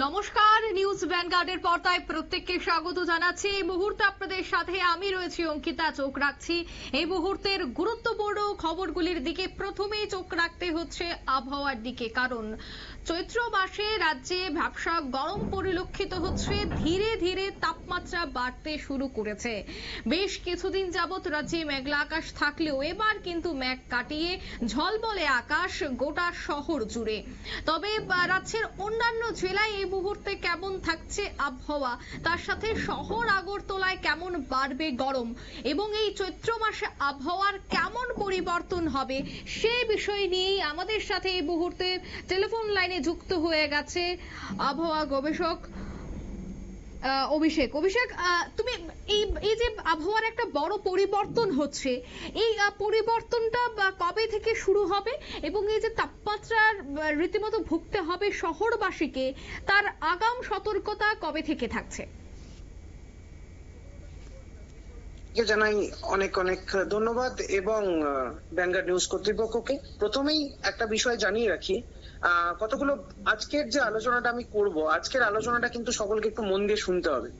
নমস্কার, নিউজ ভ্যানগার্ডের পর্দায় প্রত্যেককে স্বাগত জানাচ্ছি। এই মুহূর্তে আপনাদের সাথে আমি রয়েছি অঙ্কিতা, চোখ রাখছি। এই মুহূর্তের গুরুত্বপূর্ণ খবরগুলির দিকে প্রথমেই চোখ রাখতে হচ্ছে আবহাওয়ার দিকে, কারণ চৈত্র মাসে রাজ্যে ব্যবসা গরম পরিলক্ষিত হচ্ছে। ধীরে ধীরে তাপমাত্রা বাড়তে শুরু করেছে। বেশ কিছুদিন যাবৎ রাজ্যে মেঘলা আকাশ থাকলেও এবার কিন্তু মেঘ কাটিয়ে ঝলমলে আকাশ গোটা শহর জুড়ে। তবে রাজ্যের অন্যান্য জেলায় এই মুহূর্তে কেমন থাকছে আবহাওয়া? তার সাথে শহর আগরতলায় কেমন বাড়বে গরম? এবং এই চৈত্র মাসে আবহাওয়ার কেমন পরিবর্তন হবে সে বিষয় নিয়েই আমাদের সাথে এই মুহূর্তে টেলিফোন লাইনে যুক্ত হয়ে গেছে আবহাওয়া গবেষক অভিষেক। অভিষেক তুমি এই এই যে আবহাওয়ার একটা বড় পরিবর্তন হচ্ছে, এই পরিবর্তনটা কবে থেকে শুরু হবে এবং এই যে তাপমাত্রার রীতিমতো ভুগতে হবে শহরবাসীকে, তার আগাম সতর্কতা কবে থেকে থাকছে? জানাই অনেক অনেক ধন্যবাদ এবং ব্যাঙ্গার নিউজ কর্তৃপক্ষকে প্রথমেই একটা বিষয় জানিয়ে রাখি। কতগুলো আজকের যে আলোচনাটা আমি করব, আজকের আলোচনাটা কিন্তু সকলকে একটু মন দিয়ে শুনতে হবে।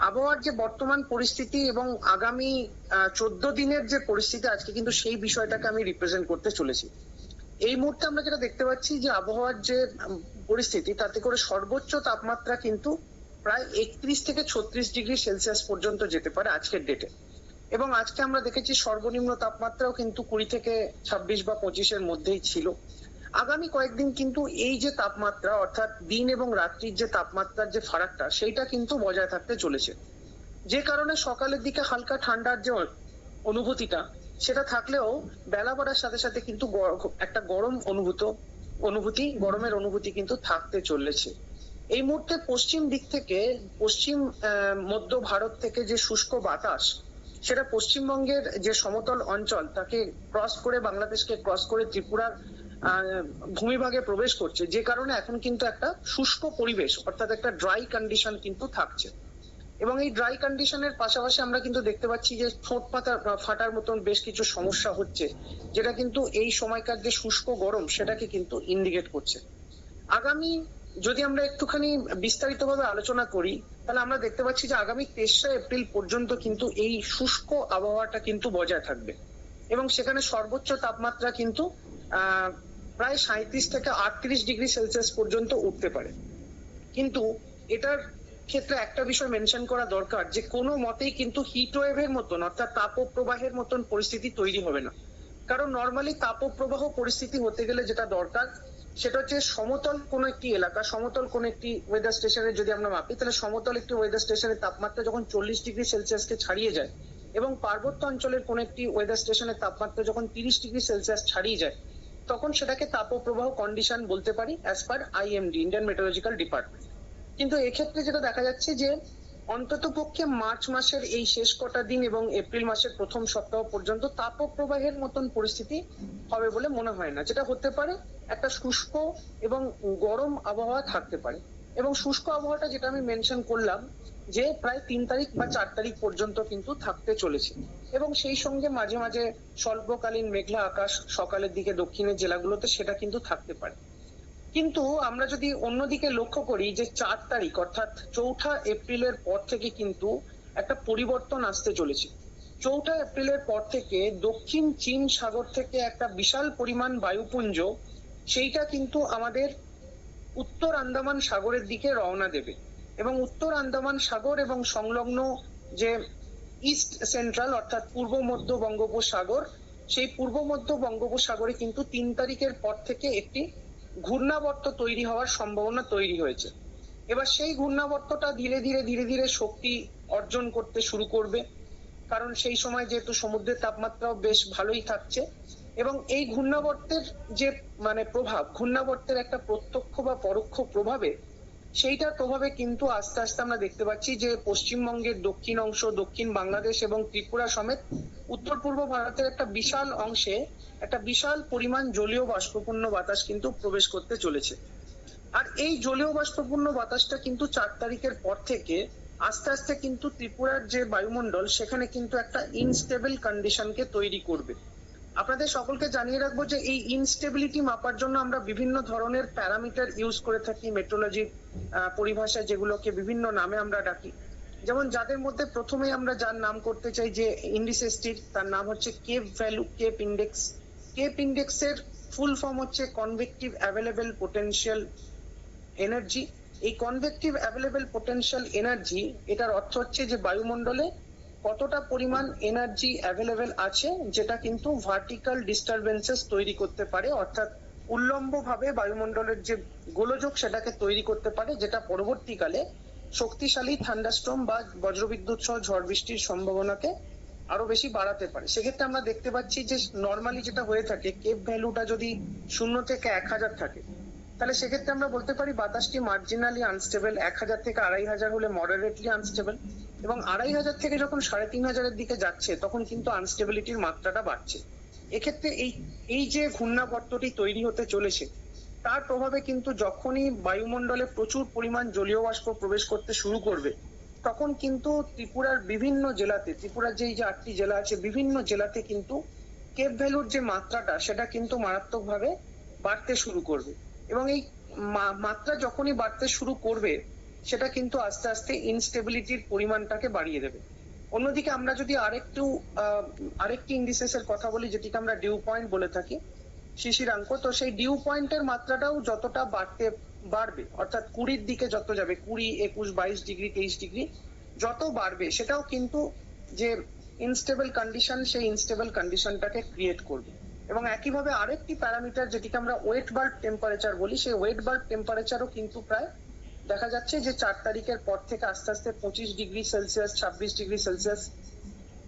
আবহাওয়ার যে বর্তমান পরিস্থিতি এবং আগামী চোদ্দ দিনের যে পরিস্থিতি আজকে কিন্তু সেই বিষয়টাকে আমি রিপ্রেজেন্ট করতে চলেছি। এই মুহূর্তে আমরা যেটা দেখতে পাচ্ছি যে আবহাওয়ার যে পরিস্থিতি, তাতে করে সর্বোচ্চ তাপমাত্রা কিন্তু প্রায় একত্রিশ থেকে ছত্রিশ ডিগ্রি সেলসিয়াস পর্যন্ত যেতে পারে আজকের ডেটে এবং আজকে আমরা দেখেছি সর্বনিম্ন তাপমাত্রাও কিন্তু কুড়ি থেকে ছাব্বিশ বা পঁচিশের মধ্যেই ছিল। আগামী কয়েকদিন কিন্তু এই যে তাপমাত্রা, অর্থাৎ দিন এবং রাত্রির যে তাপমাত্রার যে ফারাকটা, সেইটা কিন্তু বজায় থাকতে চলেছে। যে কারণে সকালের দিকে হালকা ঠান্ডার যে অনুভূতিটা, সেটা থাকলেও বেলা বাড়ার সাথে সাথে কিন্তু একটা গরম অনুভূত, অনুভূতি, গরমের অনুভূতি কিন্তু থাকতে চলেছে। এই মুহূর্তে পশ্চিম দিক থেকে, পশ্চিম মধ্য ভারত থেকে যে শুষ্ক বাতাস, সেটা পশ্চিমবঙ্গের যে সমতল অঞ্চল, তাকে ক্রস করে, বাংলাদেশকে ক্রস করে ত্রিপুরার ভূমিভাগে প্রবেশ করছে। যে কারণে এখন কিন্তু একটা শুষ্ক পরিবেশ, অর্থাৎ একটা ড্রাই কন্ডিশন কিন্তু থাকছে। এবং এই ড্রাই কন্ডিশনের পাশাপাশি আমরা কিন্তু দেখতে পাচ্ছি যে ঠোঁট পাতা ফাটার মতন বেশ কিছু সমস্যা হচ্ছে, যেটা কিন্তু এই সময়কার যে শুষ্ক গরম, সেটাকে কিন্তু ইন্ডিকেট করছে। আগামী, যদি আমরা একটুখানি বিস্তারিতভাবে আলোচনা করি, তাহলে আমরা দেখতে পাচ্ছি যে আগামী তেসরা এপ্রিল পর্যন্ত কিন্তু এই শুষ্ক আবহাওয়াটা কিন্তু বজায় থাকবে। এবং সেখানে সর্বোচ্চ তাপমাত্রা কিন্তু প্রায় সাঁত্রিশ থেকে আটত্রিশ ডিগ্রি সেলসিয়াস পর্যন্ত উঠতে পারে। কিন্তু এটার ক্ষেত্রে একটা বিষয় মেনশন করা দরকার যে কোনো মতেই কিন্তু হিট ওয়েভের মতন, অর্থাৎ তাপপ্রবাহের মতন পরিস্থিতি তৈরি হবে না। কারণ নর্মালি তাপপ্রবাহ পরিস্থিতি হতে গেলে যেটা দরকার, সেটা হচ্ছে সমতল কোন একটি এলাকা, সমতল কোন একটি ওয়েদার স্টেশনের যদি আমরা মাপি, তাহলে সমতল একটি ওয়েদার স্টেশনের তাপমাত্রা যখন চল্লিশ ডিগ্রি সেলসিয়াসকে ছাড়িয়ে যায় এবং পার্বত্য অঞ্চলের কোন একটি ওয়েদার স্টেশনের তাপমাত্রা যখন তিরিশ ডিগ্রি সেলসিয়াস ছাড়িয়ে যায় তখন সেটাকে তাপপ্রবাহ কন্ডিশন বলতে পারি as per IMD Indian meteorological department কিন্তু এক্ষেত্রে যেটা দেখা যাচ্ছে যে, অন্তত পক্ষে মার্চ মাসের এই শেষ কটা দিন এবং এপ্রিল মাসের প্রথম সপ্তাহ পর্যন্ত তাপপ্রবাহের মতন পরিস্থিতি হবে বলে মনে হয় না। যেটা হতে পারে একটা শুষ্ক এবং গরম আবহাওয়া থাকতে পারে। এবং শুষ্ক আবহাওয়াটা যেটা আমি মেনশন করলাম, যে প্রায় তিন তারিখ বা চার তারিখ পর্যন্ত কিন্তু থাকতে চলেছে। এবং সেই সঙ্গে মাঝে মাঝে স্বল্পকালীন মেঘলা আকাশ সকালের দিকে দক্ষিণের জেলাগুলোতে সেটা কিন্তু থাকতে পারে। কিন্তু আমরা যদি অন্যদিকে লক্ষ্য করি যে চার তারিখ, অর্থাৎ চৌঠা এপ্রিলের পর থেকে কিন্তু একটা পরিবর্তন আসতে চলেছে। চৌঠা এপ্রিলের পর থেকে দক্ষিণ চীন সাগর থেকে একটা বিশাল পরিমাণ বায়ুপুঞ্জ, সেইটা কিন্তু আমাদের উত্তর আন্দামান সাগরের দিকে রওনা দেবে এবং উত্তর আন্দামান সাগর এবং সংলগ্ন যে ইস্ট সেন্ট্রাল অর্থাৎ পূর্ব মধ্য বঙ্গোপসাগর, সেই পূর্ব মধ্য বঙ্গোপসাগরে কিন্তু তিন তারিখের পর থেকে একটি ঘূর্ণাবর্ত তৈরি হওয়ার সম্ভাবনা তৈরি হয়েছে। এবার সেই ঘূর্ণাবর্তটা ধীরে ধীরে ধীরে ধীরে শক্তি অর্জন করতে শুরু করবে। কারণ সেই সময় যেহেতু সমুদ্রের তাপমাত্রাও বেশ ভালোই থাকছে এবং এই ঘূর্ণাবর্তের যে মানে প্রভাব, ঘূর্ণাবর্তের একটা প্রত্যক্ষ বা পরোক্ষ প্রভাবে, সেইটার প্রভাবে কিন্তু আস্তে আস্তে আমরা দেখতে পাচ্ছি যে পশ্চিমবঙ্গের দক্ষিণ অংশ, দক্ষিণ বাংলাদেশ এবং ত্রিপুরা সমেত উত্তর পূর্ব ভারতের একটা বিশাল অংশে একটা বিশাল পরিমাণ জলীয় বাষ্পপূর্ণ বাতাস কিন্তু প্রবেশ করতে চলেছে। আর এই জলীয় বাষ্পপূর্ণ বাতাসটা কিন্তু চার তারিখের পর থেকে আস্তে আস্তে কিন্তু ত্রিপুরার যে বায়ুমণ্ডল, সেখানে কিন্তু একটা ইনস্টেবল কন্ডিশনকে তৈরি করবে। আপনাদের সকলকে জানিয়ে রাখব যে এই ইনস্টেবিলিটি মাপার জন্য আমরা বিভিন্ন ধরনের প্যারামিটার ইউজ করে থাকি মেট্রোলজির পরিভাষায় যেগুলোকে বিভিন্ন নামে আমরা ডাকি। যেমন যাদের মধ্যে প্রথমে আমরা যার নাম করতে চাই যে ইন্ডিসেসটির, তার নাম হচ্ছে CAPE value, CAPE index. CAPE ইন্ডেক্সের full form হচ্ছে কনভেক্টিভ অ্যাভেলেবেল পোটেনশিয়াল এনার্জি এই কনভেক্টিভ অ্যাভেলেবেল পোটেনশিয়াল এনার্জি এটার অর্থ হচ্ছে যে বায়ুমণ্ডলে কতটা পরিমাণ এনার্জি অ্যাভেলেবেল আছে, যেটা কিন্তু ভার্টিক্যাল ডিস্টারবেন্সেস তৈরি করতে পারে, অর্থাৎ উল্লম্বভাবে বায়ুমণ্ডলের যে গোলযোগ সেটাকে তৈরি করতে পারে, যেটা পরবর্তীকালে শক্তিশালী থান্ডাস্ট্রম বা বজ্রবিদ্যুৎ সহ ঝড় বৃষ্টির সম্ভাবনাকে আরও বেশি বাড়াতে পারে। সেক্ষেত্রে আমরা দেখতে পাচ্ছি যে নর্মালি যেটা হয়ে থাকে কেপ ভ্যালুটা যদি শূন্য থেকে এক হাজার থাকে, তাহলে সেক্ষেত্রে আমরা বলতে পারি বাতাসটি মার্জিনালি আনস্টেবল এক হাজার থেকে আড়াই হাজার হলে মডারেটলি আনস্টেবল এবং আড়াই হাজার থেকে যখন সাড়ে তিন হাজারের দিকে যাচ্ছে, তখন কিন্তু আনস্টেবিলিটির মাত্রাটা বাড়ছে। এক্ষেত্রে এই এই যে ঘূর্ণাবর্তটি তৈরি হতে চলেছে, তার প্রভাবে কিন্তু যখনই বায়ুমণ্ডলে প্রচুর পরিমাণ জলীয় বাষ্প প্রবেশ করতে শুরু করবে, তখন কিন্তু ত্রিপুরার বিভিন্ন জেলাতে, ত্রিপুরার যে যে আটটি জেলা আছে, বিভিন্ন জেলাতে কিন্তু কেপ ভ্যালুর যে মাত্রাটা, সেটা কিন্তু মারাত্মকভাবে বাড়তে শুরু করবে। এবং এই মাত্রা যখনই বাড়তে শুরু করবে সেটা কিন্তু আস্তে আস্তে ইনস্টেবিলিটির পরিমাণটাকে বাড়িয়ে দেবে। অন্যদিকে আমরা যদি আরেকটু আরেকটি ইন্ডিসেস এর কথা বলি, যেটিকে আমরা ডিউ পয়েন্ট বলে থাকি শিশিরাঙ্ক তো সেই ডিউ পয়েন্টের মাত্রাটাও যতটা বাড়তে, বাড়বে, অর্থাৎ কুড়ির দিকে যত যাবে, কুড়ি, একুশ, বাইশ ডিগ্রি, তেইশ ডিগ্রি, যত বাড়বে, সেটাও কিন্তু যে ইনস্টেবল কন্ডিশন সেই ইনস্টেবল কন্ডিশনটাকে ক্রিয়েট করবে। এবং একইভাবে আরেকটি প্যারামিটার যেটিকে আমরা ওয়েট বাল্ব টেম্পারেচার বলি, সেই ওয়েট বাল্ব টেম্পারেচারও কিন্তু প্রায় দেখা যাচ্ছে যে চার তারিখের পর থেকে আস্তে আস্তে পঁচিশ ডিগ্রি সেলসিয়াস, ছাব্বিশ ডিগ্রি সেলসিয়াস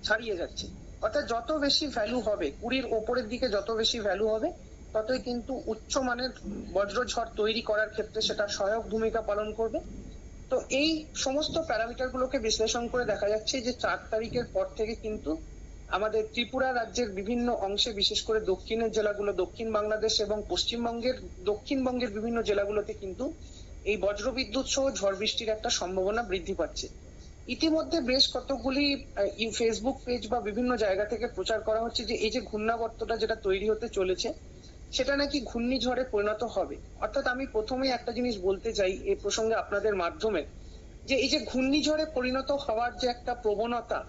ছাড়িয়ে যাচ্ছে। অর্থাৎ যত বেশি ভ্যালু হবে, কুড়ির ওপরের দিকে যত বেশি ভ্যালু হবে, ততই কিন্তু উচ্চ উচ্চমানের বজ্রঝড় তৈরি করার ক্ষেত্রে সেটা সহায়ক ভূমিকা পালন করবে। তো এই সমস্ত প্যারামিটার গুলোকে বিশ্লেষণ করে দেখা যাচ্ছে যে চার তারিখের পর থেকে কিন্তু আমাদের ত্রিপুরা রাজ্যের বিভিন্ন অংশে, বিশেষ করে দক্ষিণের জেলাগুলো, দক্ষিণ বাংলাদেশ এবং পশ্চিমবঙ্গের, দক্ষিণবঙ্গের বিভিন্ন জেলাগুলোতে কিন্তু এই বজ্রবিদ্যুৎ সহ ঝড় বৃষ্টির একটা সম্ভাবনা বৃদ্ধি পাচ্ছে। ইতিমধ্যে বেশ কতগুলি ফেসবুক পেজ বা বিভিন্ন জায়গা থেকে প্রচার করা হচ্ছে যে এই যে ঘূর্ণাবর্তটা যেটা তৈরি হতে চলেছে, সেটা নাকি ঘূর্ণিঝড়ে পরিণত হবে। অর্থাৎ আমি প্রথমেই একটা জিনিস বলতে চাই এই প্রসঙ্গে আপনাদের মাধ্যমে, যে এই যে ঘূর্ণিঝড়ে পরিণত হওয়ার যে একটা প্রবণতা,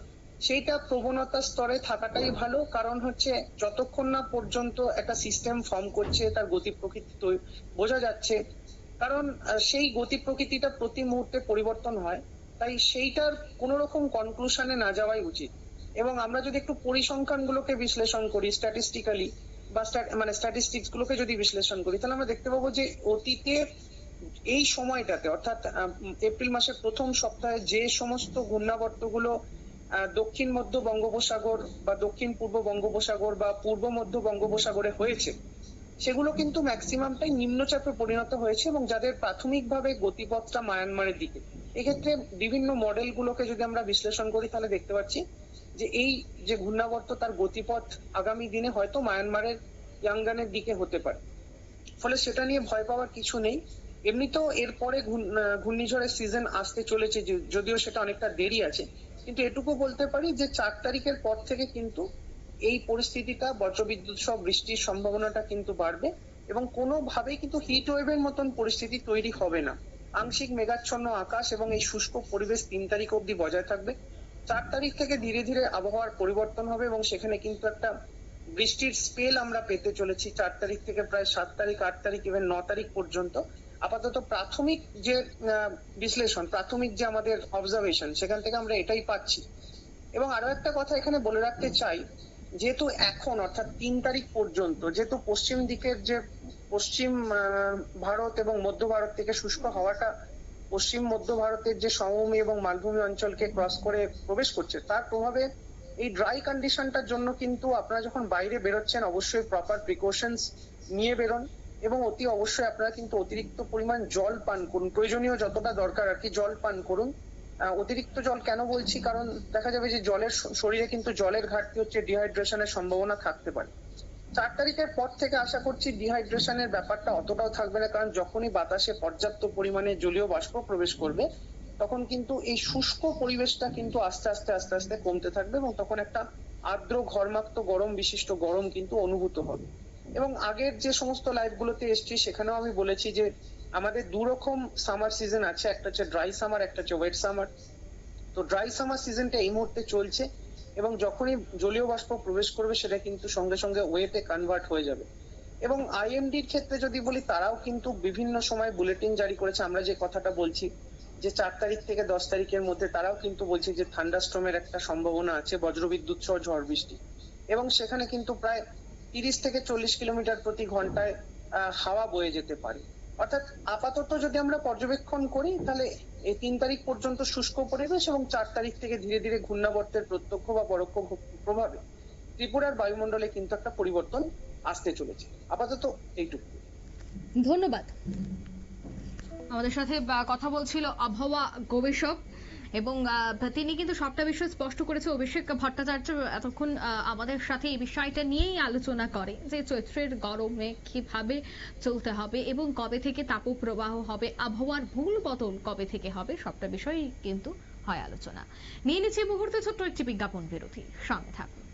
সেইটা প্রবণতা স্তরে থাকাটাই ভালো। কারণ হচ্ছে যতক্ষণ না পর্যন্ত একটা সিস্টেম ফর্ম করছে, তার গতি প্রকৃতি বোঝা যাচ্ছে কারণ সেই গতি প্রকৃতিটা প্রতি মুহূর্তে পরিবর্তন হয় তাই সেইটার কোন রকম কনক্লুশনে না যাওয়াই উচিত। এবং আমরা যদি একটু পরিসংখ্যান গুলোকে বিশ্লেষণ করি স্ট্যাটিস্টিক্যালি বা মানে স্ট্যাটিস্টিক্স গুলোকে যদি বিশ্লেষণ করি তাহলে আমরা দেখতে পাবো যে অতীতে এই সময়টাতে অর্থাৎ এপ্রিল মাসের প্রথম সপ্তাহে যে সমস্ত ঘূর্ণাবর্তগুলো আহ, দক্ষিণ মধ্য বঙ্গোপসাগর বা দক্ষিণ পূর্ব বঙ্গোপসাগর বা পূর্ব মধ্য বঙ্গোপসাগরে হয়েছে সেগুলো কিন্তু ম্যাক্সিমামটাই নিম্নচাপে পরিণত হয়েছে এবং যাদের প্রাথমিকভাবে গতিপথটা মায়ানমারের দিকে। এক্ষেত্রে বিভিন্ন মডেল গুলোকে যদি আমরা বিশ্লেষণ করি, তাহলে দেখতে পাচ্ছি যে এই যে ঘূর্ণাবর্ত, তার গতিপথ আগামী দিনে হয়তো মায়ানমারের ইয়াঙ্গানের দিকে হতে পারে। ফলে সেটা নিয়ে ভয় পাওয়ার কিছু নেই। এমনিতেও এরপরে ঘূর্ণিঝড়ের সিজন আসতে চলেছে, যদিও সেটা অনেকটা দেরি আছে। কিন্তু এটুকু বলতে পারি যে চার তারিখের পর থেকে কিন্তু এই পরিস্থিতিটা বজ্রবিদ্যুৎ সহ বৃষ্টির সম্ভাবনাটা কিন্তু বাড়বে এবং কোনোভাবেই কিন্তু হিট ওয়েভের মতন পরিস্থিতি তৈরি হবে না। আংশিক মেঘাচ্ছন্ন আকাশ এবং এই শুষ্ক পরিবেশ তিন তারিখ অবধি বজায় থাকবে। চার তারিখ থেকে ধীরে ধীরে আবহাওয়ার পরিবর্তন হবে এবং সেখানে কিন্তু একটা বৃষ্টির স্পেল আমরা পেতে চলেছি। চার তারিখ থেকে প্রায় সাত তারিখ, আট তারিখ ইভেন ন তারিখ পর্যন্ত। আপাতত প্রাথমিক যে বিশ্লেষণ, প্রাথমিক যে আমাদের অবজারভেশন সেখান থেকে আমরা এটাই পাচ্ছি। এবং আরও একটা কথা এখানে বলে রাখতে চাই যেহেতু এখন, অর্থাৎ তিন তারিখ পর্যন্ত, যেহেতু পশ্চিম দিকের যে পশ্চিম ভারত এবং মধ্য ভারত থেকে শুষ্ক হাওয়াটা পশ্চিম মধ্য ভারতের যে সমভূমি এবং মালভূমি অঞ্চলকে ক্রস করে প্রবেশ করছে, তার প্রভাবে এই ড্রাই কন্ডিশনটার জন্য কিন্তু আপনারা যখন বাইরে বেরোচ্ছেন, অবশ্যই প্রপার প্রিকশনস নিয়ে বেরোন এবং অতি অবশ্যই আপনারা কিন্তু অতিরিক্ত পরিমাণ জল পান করুন। প্রয়োজনীয় যতটা দরকার আর কি, জল পান করুন। অতিরিক্ত জল কেন বলছি? কারণ দেখা যাবে যে জলের শরীরে কিন্তু জলের ঘাটতি হচ্ছে ডিহাইড্রেশনের সম্ভাবনা থাকতে পারে। চার তারিখের পর থেকে আশা করছি ডিহাইড্রেশনের ব্যাপারটা অতটাও থাকবে না, কারণ যখনই বাতাসে পর্যাপ্ত পরিমাণে জলীয় বাষ্প প্রবেশ করবে, তখন কিন্তু এই শুষ্ক পরিবেশটা কিন্তু আস্তে আস্তে আস্তে আস্তে কমতে থাকবে এবং তখন একটা আর্দ্র ঘর্মাক্ত গরম, বিশিষ্ট গরম কিন্তু অনুভূত হবে। এবং আগের যে সমস্ত লাইভগুলোতে এসেছি, সেখানেও আমি বলেছি যে আমাদের দু রকম সামার সিজন আছে, একটা হচ্ছে ড্রাই সামার একটা হচ্ছে ওয়েট সামার তো ড্রাই সামার সিজনটা এই মুহূর্তে চলছে এবং যখনই জলীয় বাষ্প প্রবেশ করবে সেটা কিন্তু সঙ্গে সঙ্গে ওয়েতে কনভার্ট হয়ে যাবে। এবং আইএমডির ক্ষেত্রে যদি বলি, তারাও কিন্তু বিভিন্ন সময় বুলেটিন জারি করেছে। আমরা যে কথাটা বলছি যে চার তারিখ থেকে দশ তারিখের মধ্যে তারাও কিন্তু বলছে যে থান্ডাস্ট্রমের একটা সম্ভাবনা আছে, বজ্রবিদ্যুৎ সহ ঝড় বৃষ্টি। এবং সেখানে কিন্তু প্রায় তিরিশ থেকে চল্লিশ কিলোমিটার প্রতি ঘন্টায় হাওয়া বয়ে যেতে পারে। অর্থাৎ আপাতত যদি আমরা পর্যবেক্ষণ করি তাহলে এই তিন তারিখ পর্যন্ত শুষ্ক পরিবেশ এবং চার তারিখ থেকে ধীরে ধীরে ঘূর্ণাবর্তের প্রত্যক্ষ বা পরোক্ষ প্রভাবে ত্রিপুরার বায়ুমণ্ডলে কিন্তু একটা পরিবর্তন আসতে চলেছে। আপাতত এইটুকু। ধন্যবাদ। আমাদের সাথে বা, কথা বলছিল আবহাওয়া গবেষক এবং তিনি কিন্তু সবটা বিষয় স্পষ্ট করেছে। অভিষেক ভট্টাচার্য এতক্ষণ আমাদের সাথে এই বিষয়টা নিয়েই আলোচনা করে, যে চৈত্রের গরমে কীভাবে চলতে হবে এবং কবে থেকে তাপপ্রবাহ হবে, আবহাওয়ার ভুল বদল কবে থেকে হবে, সবটা বিষয়ই কিন্তু হয় আলোচনা। নিয়ে নিচ্ছে মুহূর্তে ছোট্ট একটি বিজ্ঞাপন বিরতি। সঙ্গে থাকুন।